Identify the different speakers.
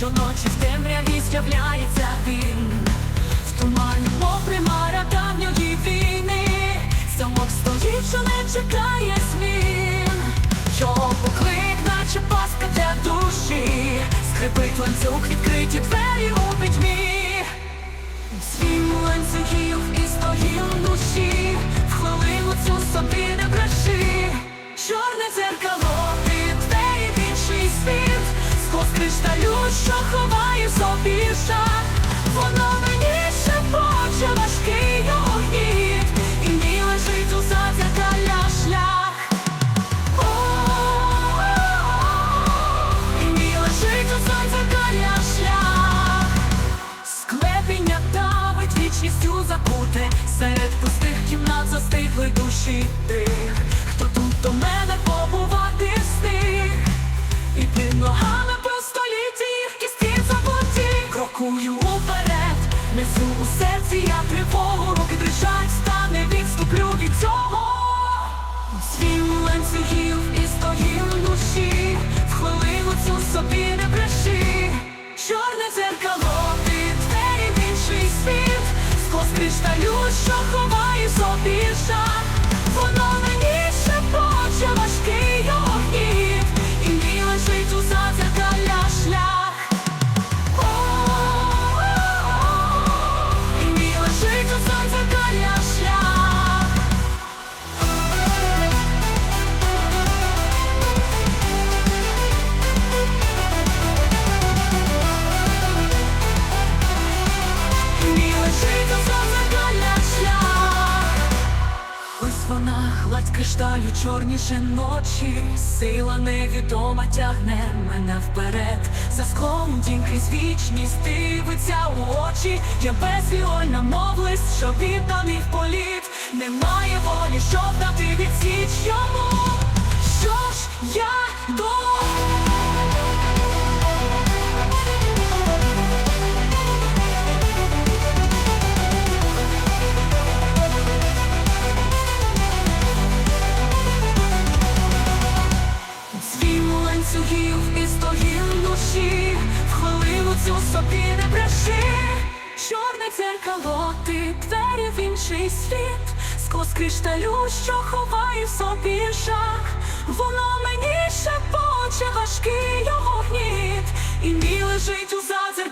Speaker 1: щоночі в темряві з'являється він, в тумані, мов примара давньої війни, замок стоїть, що не чекає змін, його поклик, наче паска для душі, скрипить ланцюг, відкриті двері у пітьмі. Свім ланцюгів і стоїм душі, в хвилину цю собі не бреши. Чорне дзеркало, кришталю, що ховає в собі жах. Воно мені шепоче важкий його гніт, і мені лежить у задзеркалля шлях. І мені лежить у задзеркалля шлях. Склепіння давить вічністю закуте, серед пустих кімнат застигли душі тих, Крокую уперед, несу у серці я тривогу, руки дрижать, стане відступлю від цього. Свій ланцюгів і стоїм душі, в хвилину цю собі не бреши. Чорне дзеркало, ти двері в інший світ, сквозь кришталю, що ховає собі жах. Воно мені вона, гладь кришталю, чорніше ночі, сила невідома тягне мене вперед. За склом тінь крізь вічність дивиться у очі. Я безвіольна мов лист, що відданий в політ. Немає волі, щоб дати відсіч йому. Що ж я до хвилину цю собі не бреши. Чорне дзеркало, ти двері в інший світ, сквозь кришталю, що ховає в собі жах. Воно мені шепоче важкий його гніт, і мій лежить у задзеркалля